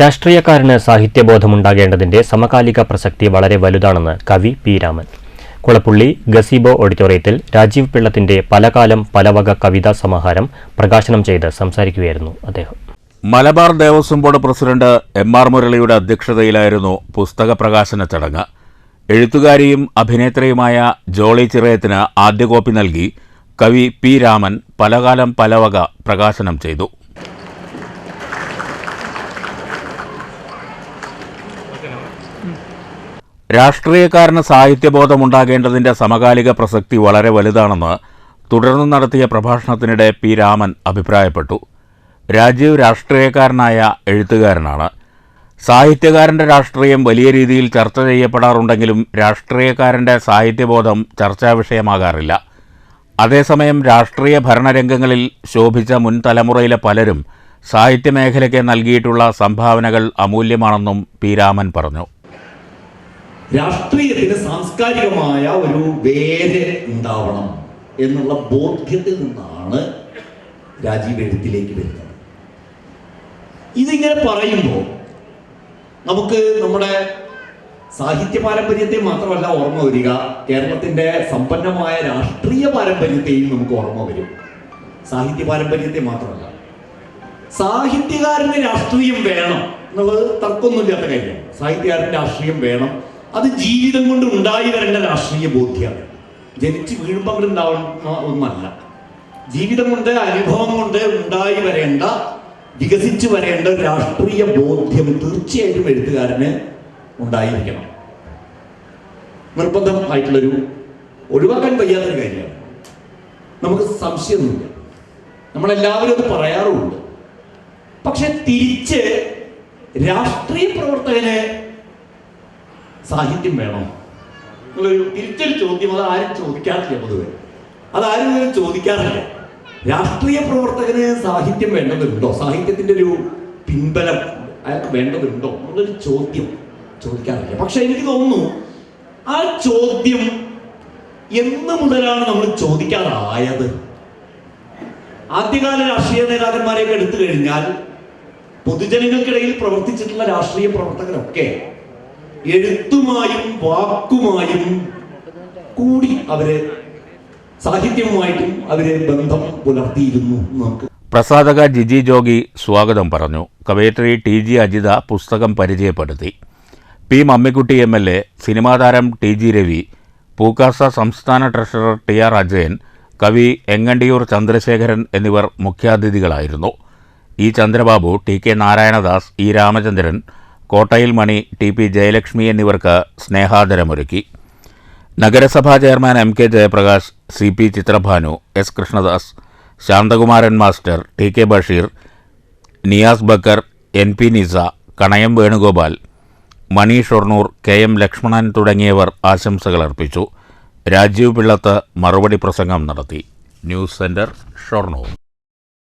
രാഷ്ട്രീയക്കാരന് സാഹിത്യബോധമുണ്ടാകേണ്ടതിന്റെ സമകാലിക പ്രസക്തി വളരെ വലുതാണെന്ന് കവി പി രാമൻ. കുളപ്പുള്ളി ഗസീബോ ഓഡിറ്റോറിയത്തിൽ രാജീവ് പിള്ളത്തിന്റെ പലകാലം പലവക കവിതാ സമാഹാരം പ്രകാശനം ചെയ്ത് സംസാരിക്കുകയായിരുന്നു അദ്ദേഹം. Malabar Devaswom board president M R മുരളിയുടെ അധ്യക്ഷതയിലായിരുന്നു പുസ്തക പ്രകാശന ചടങ്ങ്. എഴുത്തുകാരിയും അഭിനേത്രിയുമായ ജോളി ചിറയത്തിന് ആദ്യ കോപ്പി നൽകി കവി പി രാമൻ പലകാലം പലവക പ്രകാശനം ചെയ്തു. രാഷ്ട്രീയക്കാരന് സാഹിത്യബോധമുണ്ടാകേണ്ടതിന്റെ സമകാലിക പ്രസക്തി വളരെ വലുതാണെന്ന് തുടർന്ന് നടത്തിയ പ്രഭാഷണത്തിനിടെ പി രാമൻ അഭിപ്രായപ്പെട്ടു. രാജീവ് രാഷ്ട്രീയക്കാരനായ എഴുത്തുകാരനാണ്. സാഹിത്യകാരന്റെ രാഷ്ട്രീയം വലിയ രീതിയിൽ ചർച്ച ചെയ്യപ്പെടാറുണ്ടെങ്കിലും രാഷ്ട്രീയക്കാരന്റെ സാഹിത്യബോധം ചർച്ചാ വിഷയമാകാറില്ല. അതേസമയം രാഷ്ട്രീയ ഭരണരംഗങ്ങളിൽ ശോഭിച്ച മുൻ തലമുറയിലെ പലരും സാഹിത്യമേഖലയ്ക്ക് നൽകിയിട്ടുള്ള സംഭാവനകൾ അമൂല്യമാണെന്നും പി രാമൻ പറഞ്ഞു. രാഷ്ട്രീയത്തിന് സാംസ്കാരികമായ ഒരു വേര് ഉണ്ടാവണം എന്നുള്ള ബോധ്യത്തിൽ നിന്നാണ് രാജീവ് എഴുത്തിലേക്ക് വരുന്നത്. ഇതിങ്ങനെ പറയുമ്പോൾ നമുക്ക് നമ്മുടെ സാഹിത്യ പാരമ്പര്യത്തെ മാത്രമല്ല ഓർമ്മ വരിക. കേരളത്തിന്റെ സമ്പന്നമായ രാഷ്ട്രീയ പാരമ്പര്യത്തെയും നമുക്ക് ഓർമ്മ വരും. സാഹിത്യ പാരമ്പര്യത്തെ മാത്രമല്ല. സാഹിത്യകാരന് രാഷ്ട്രീയം വേണം എന്നുള്ളത് തർക്കമൊന്നുമില്ലാത്ത കാര്യമാണ് സാഹിത്യകാരന് രാഷ്ട്രീയം വേണം. അത് ജീവിതം കൊണ്ട് ഉണ്ടായി വരേണ്ട രാഷ്ട്രീയ ബോധ്യമാണ് ജനിച്ച് വീഴുമ്പോൾ അങ്ങോട്ട് ഉണ്ടാവുന്ന ഒന്നല്ല. ജീവിതം കൊണ്ട് അനുഭവം കൊണ്ട് ഉണ്ടായി വരേണ്ട വികസിച്ചു വരേണ്ട രാഷ്ട്രീയ ബോധ്യം തീർച്ചയായിട്ടും എഴുത്തുകാരന് ഉണ്ടായിരിക്കണം. നിർബന്ധം ആയിട്ടുള്ളൊരു ഒഴിവാക്കാൻ വയ്യാത്തൊരു കാര്യമാണ്. നമുക്ക് സംശയമൊന്നുമില്ല. നമ്മളെല്ലാവരും അത് പറയാറുമുണ്ട്. പക്ഷെ തിരിച്ച് രാഷ്ട്രീയ പ്രവർത്തകന് സാഹിത്യം വേണം. എന്നുള്ളൊരു തിരിച്ചൊരു ചോദ്യം അത് ആരും ചോദിക്കാറില്ല പൊതുവെ. അതാരും ചോദിക്കാറില്ല. രാഷ്ട്രീയ പ്രവർത്തകന് സാഹിത്യം വേണ്ടതുണ്ടോ? സാഹിത്യത്തിന്റെ ഒരു പിൻബലം അയാൾക്ക് വേണ്ടതുണ്ടോ? എന്നുള്ളൊരു ചോദ്യം ചോദിക്കാറില്ല. പക്ഷെ എനിക്ക് തോന്നുന്നു ആ ചോദ്യം എന്ന് മുതലാണ് നമ്മൾ ചോദിക്കാറായത്. ആദ്യകാല രാഷ്ട്രീയ നേതാക്കന്മാരെയൊക്കെ എടുത്തു കഴിഞ്ഞാൽ പൊതുജനങ്ങൾക്കിടയിൽ പ്രവർത്തിച്ചിട്ടുള്ള രാഷ്ട്രീയ പ്രവർത്തകരൊക്കെ എഴുത്തുമായും വാക്കുമായും കൂടി അവർ സാഹിത്യവുമായിട്ടും അവർ ബന്ധം പുലർത്തിയിരുന്നു നമുക്ക്. പ്രസാധക ജിജി ജോഗി സ്വാഗതം പറഞ്ഞു. കവയത്രി ടി ജി അജിത പുസ്തകം പരിചയപ്പെടുത്തി. P Mammikutty M L A cinema താരം ടി ജി രവി പൂക്കാസ സംസ്ഥാന ട്രഷറർ ടി ആർ അജയൻ കവി എങ്ങണ്ടിയൂർ ചന്ദ്രശേഖരൻ എന്നിവർ മുഖ്യാതിഥികളായിരുന്നു. E Chandrababu T K Narayanadas E Ramachandran Kottayil Mani T P Jayalakshmi എന്നിവർക്ക് സ്നേഹാദരമൊരുക്കി. നഗരസഭാ chairman M K Jayaprakash C P Chitrabhanu S Krishnadas Santhakumaran master T K Basheer Niyas Bakker N P Nisa Kanayam Venugopal Mani Shoranur K M Lakshmanan തുടങ്ങിയവർ ആശംസകൾ അർപ്പിച്ചു. രാജീവ് പിള്ളത്ത് മറുപടി പ്രസംഗം നടത്തി. News centre Shoranur.